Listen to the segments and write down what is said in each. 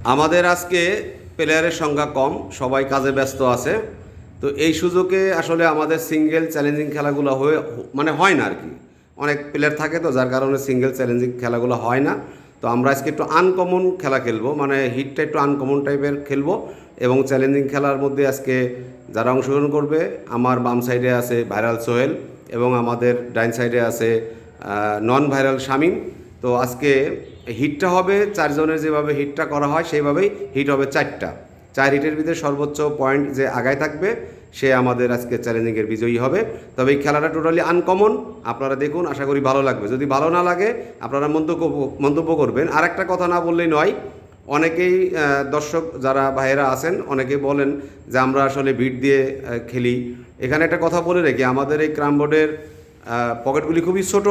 আমাদের আজকে প্লেয়ারের সংখ্যা কম, সবাই কাজে ব্যস্ত আছে। তো এই সুযোগে আসলে আমাদের সিঙ্গেল চ্যালেঞ্জিং খেলাগুলো হয়ে মানে হয় না আর কি অনেক প্লেয়ার থাকে তো, যার কারণে সিঙ্গেল চ্যালেঞ্জিং খেলাগুলো হয় না। তো আমরা আজকে একটু আনকমন খেলা খেলব মানে হিটটা একটু আনকমন টাইপের খেলব। এবং চ্যালেঞ্জিং খেলার মধ্যে আজকে যারা অংশগ্রহণ করবে, আমার বাম সাইডে আছে ভাইরাল সোহেল এবং আমাদের ডাইন সাইডে আছে নন ভাইরাল শামিম। তো আজকে হিটটা হবে চারজনের যেভাবে হিটটা করা হয়, সেইভাবেই হিট হবে চারটা। চার হিটের ভিতরে সর্বোচ্চ পয়েন্ট যে আগায় থাকবে, সে আমাদের আজকে চ্যালেঞ্জিংয়ের বিজয়ী হবে। তবে এই খেলাটা টোটালি আনকমন আপনারা দেখুন, আশা করি ভালো লাগবে। যদি ভালো না লাগে, আপনারা মন্তব্য মন্তব্য করবেন। আর একটা কথা না বললেই নয়, অনেকেই দর্শক যারা ভাইয়েরা আছেন অনেকেই বলেন যে আমরা আসলে ভিট দিয়ে খেলি। এখানে একটা কথা বলে রেখে, আমাদের এই ক্রাম বোর্ডের পকেটগুলি খুবই ছোট।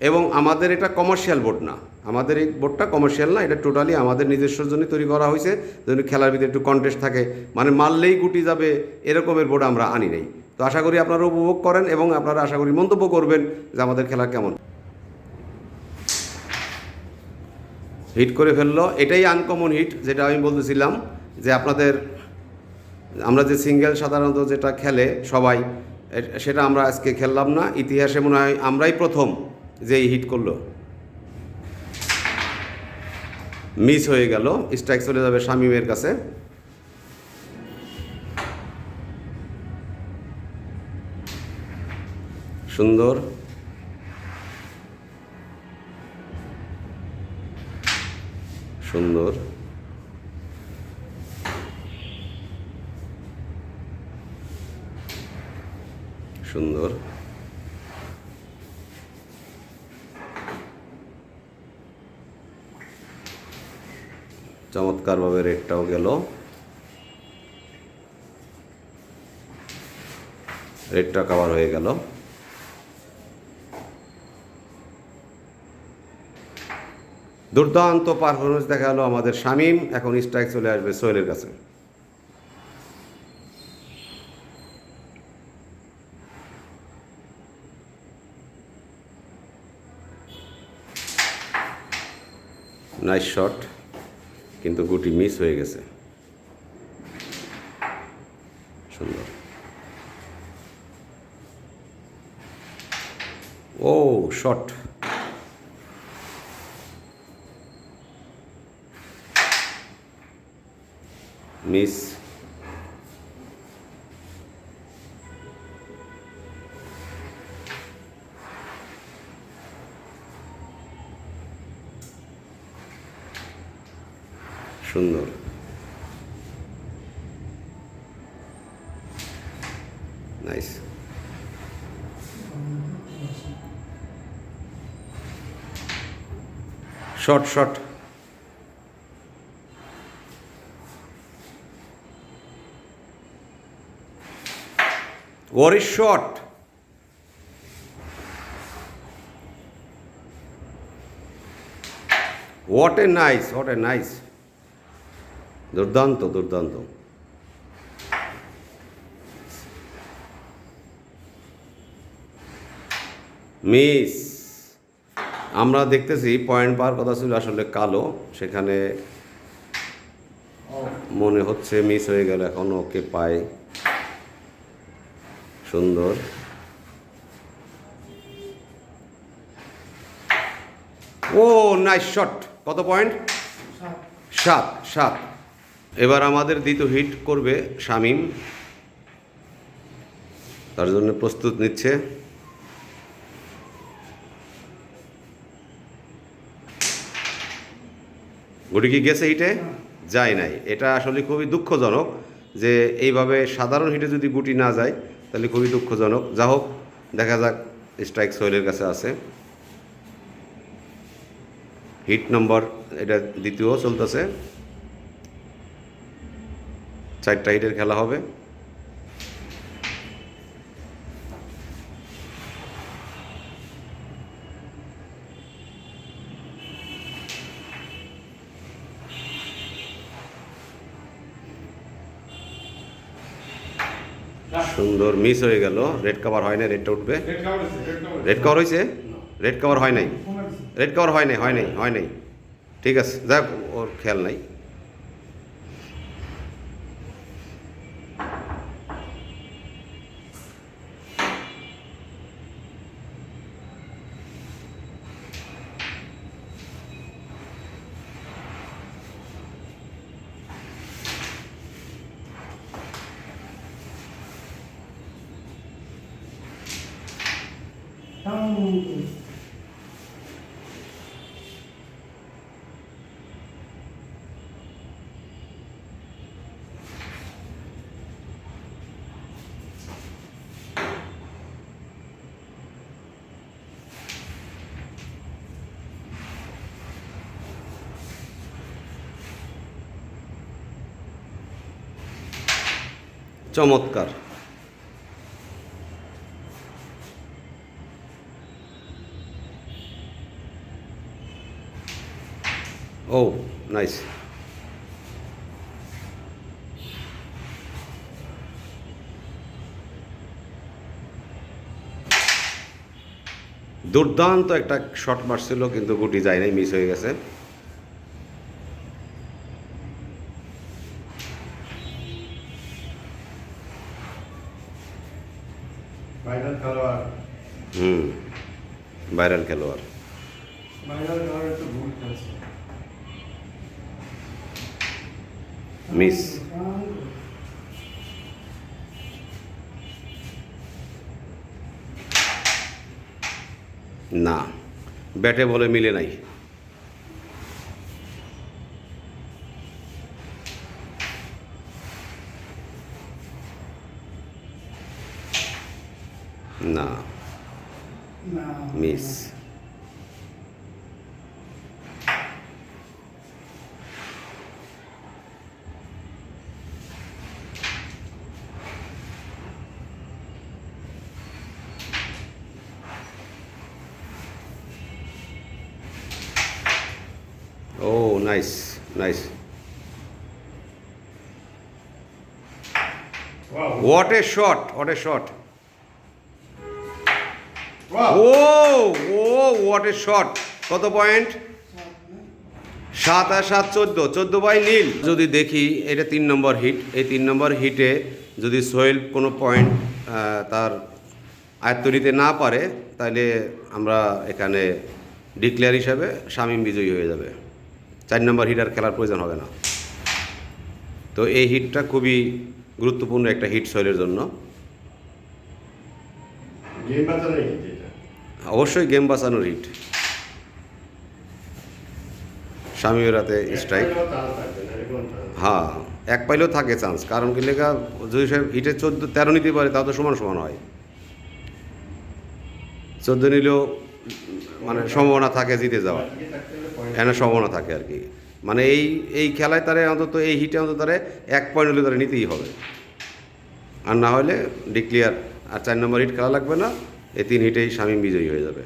এবং আমাদের এটা কমার্শিয়াল বোর্ড না। আমাদের এই বোর্ডটা কমার্শিয়াল না, এটা টোটালি আমাদের নিজস্ব জন্য তৈরি করা হয়েছে। যেন খেলার ভিতরে একটু কন্টেস্ট থাকে। মানে মারলেই গুটি যাবে, এরকমের বোর্ড আমরা আনি নাই। তো আশা করি আপনারা উপভোগ করেন এবং আপনারা আশা করি মন্তব্য করবেন যে আমাদের খেলা কেমন। হিট করে ফেলল। এটাই আনকমন হিট যেটা আমি বলতেছিলাম যে আপনাদের, আমরা যে সিঙ্গেল সাধারণত যেটা খেলে সবাই সেটা আমরা আজকে খেললাম না। ইতিহাসে মনে হয় আমরাই প্রথম। যে হিট করল। মিস হয়ে গেল স্ট্রাইক চলে যাবে শামিমের কাছে। সুন্দর। সুন্দর। সুন্দর। চমৎকারভাবে রেটটাও গেল। রেটটা কভার হয়ে গেল। দুর্দান্ত পারফরমেন্স দেখা গেল আমাদের শামীম। এখন স্ট্রাইক চলে আসবে সোহেলের কাছে। নাইস শট কিন্তু গুটি মিস হয়ে গেছে। সুন্দর। ও শট। মিস। সুন্দর। Nice shot shot war shot what a nice what a nice দুর্দান্ত দুর্দান্ত। মিস আমরা দেখতেছি পয়েন্ট পাওয়ার কথা ছিল আসলে কালো সেখানে মনে হচ্ছে মিস হয়ে গেল এখন ওকে পাই। সুন্দর। ও নাইস শট কত পয়েন্ট? সাত সাত। এবার আমাদের দ্বিতীয় হিট করবে শামিম। তার জন্য প্রস্তুত নিচ্ছে। গুটি কি গেছে হিটে? যায় নাই। এটা আসলে খুবই দুঃখজনক যে এইভাবে সাধারণ হিটে যদি গুটি না যায়, তাহলে খুবই দুঃখজনক। যা হোক, দেখা যাক স্ট্রাইক সোহেলের কাছে আছে। হিট নম্বর, এটা দ্বিতীয় চলতেছে। চারটা হিটের খেলা হবে। সুন্দর মিস হয়ে গেল। রেড কাভার হয় না রেডটা উঠবে। রেড কভার হয়েছে রেড কভার হয় নাই। রেড কভার হয় নাই হয় নাই হয় নাই। ঠিক আছে যাক ওর খেয়াল নাই। চমৎকার। ও নাইস দুর্দান্ত একটা শট মারছিল কিন্তু গুটি যায় নাই মিস হয়ে গেছে। হুম ভাইরাল খেলোয়াড়। ফাইনাল খেলোয়াড় ভুল খেলছে। মিস। না ব্যাটে বলে মিলে নাই। না miss oh nice nice what a shot what a shot oh oh what a shot কত পয়েন্ট সাত আর সাত চোদ্দ চোদ্দ বাই নীল যদি দেখি এটা তিন নম্বর হিট এই তিন নম্বর হিটে যদি সোহেল কোনো পয়েন্ট তার আয়ত্ত নিতে না পারে তাহলে আমরা এখানে ডিক্লেয়ার হিসাবে শামীম বিজয়ী হয়ে যাবে চার নম্বর হিট আর খেলার প্রয়োজন হবে না। তো এই হিটটা খুবই গুরুত্বপূর্ণ একটা হিট সোহেলের জন্য। অবশ্যই গেম বাঁচানোর হিট স্বামীর রাতে স্ট্রাইক। হ্যাঁ এক পাইলেও থাকে চান্স কারণ কি লেখা যদি সে হিটে চোদ্দ তেরো নিতে পারে তাও তো সমান সমান হয়। চোদ্দ নিলেও মানে সম্ভাবনা থাকে জিতে যাওয়ার। এখানে সম্ভাবনা থাকে আর কি। মানে এই এই খেলায় তারে অন্তত এই হিটে অন্তত তারে এক পয়েন্ট হলে তারা নিতেই হবে। আর না হলে ডিক্লিয়ার আর চার নম্বর হিট খেলা লাগবে না, এই তিন হিটেই স্বামী বিজয়ী হয়ে যাবে।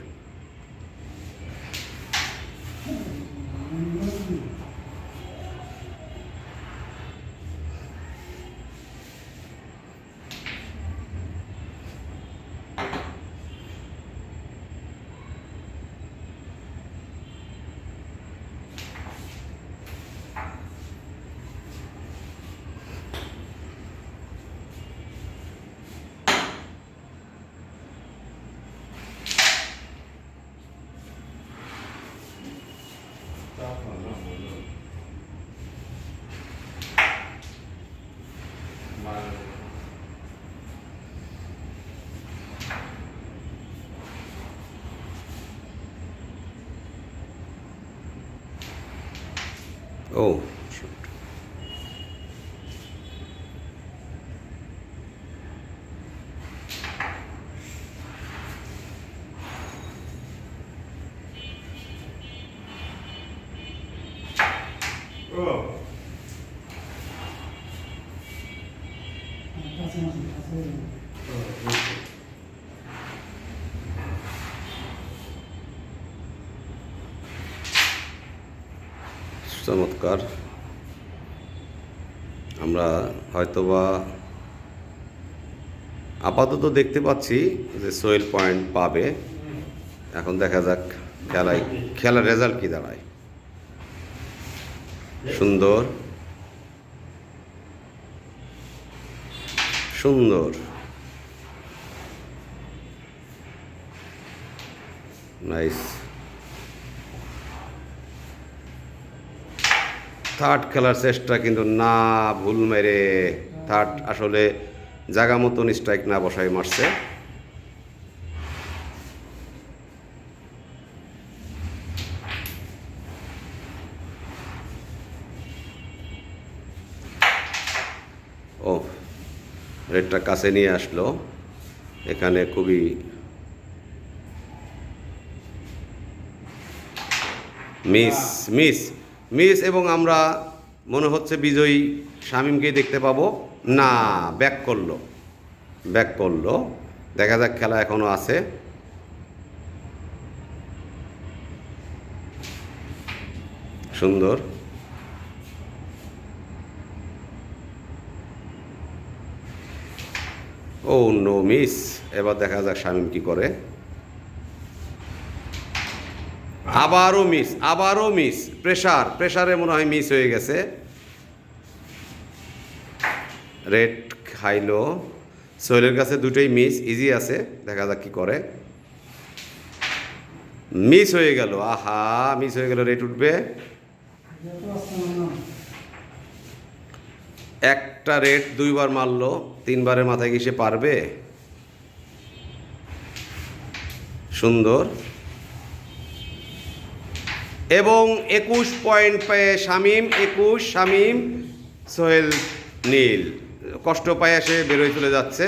ও ও চমৎকার। আমরা হয়তোবা আপাতত দেখতে পাচ্ছি যে সোয়েল পয়েন্ট পাবে। এখন দেখা যাক খেলায় খেলার রেজাল্ট কি দাঁড়ায়। সুন্দর। সুন্দর। নাইস। থার্ড খেলার চেষ্টা কিন্তু না ভুল মেরে থার্ড আসলে জাগা মতন স্ট্রাইক না বসাই মারছে। ও, রেডটা কাছে নিয়ে আসলো। এখানে খুবই মিস মিস। মিস এবং আমরা, মনে হচ্ছে বিজয়ী শামীমকেই দেখতে পাবো। না, ব্যাক করল। ব্যাক করল। দেখা যাক খেলা এখনও আছে। সুন্দর। Oh, no miss. এবার দেখা যাক শামীম কি করে। আবারও মিস আবারও মিস প্রেশার প্রেশারে মনে হয় মিস হয়ে গেছে। রেড খাইলো। সোহেলের কাছে দুটোই মিস ইজি আছে, দেখা যাক কি করে। মিস হয়ে গেল, আহা মিস হয়ে গেল রেট উঠবে। একটা রেট দুইবার মারলো, তিনবারের মাথায় কি সে পারবে? সুন্দর। এবং একুশ পয়েন্ট পেয়ে শামীম, একুশ শামীম, সোহেল নীল। কষ্ট পায়ে সে বেরোয় চলে যাচ্ছে।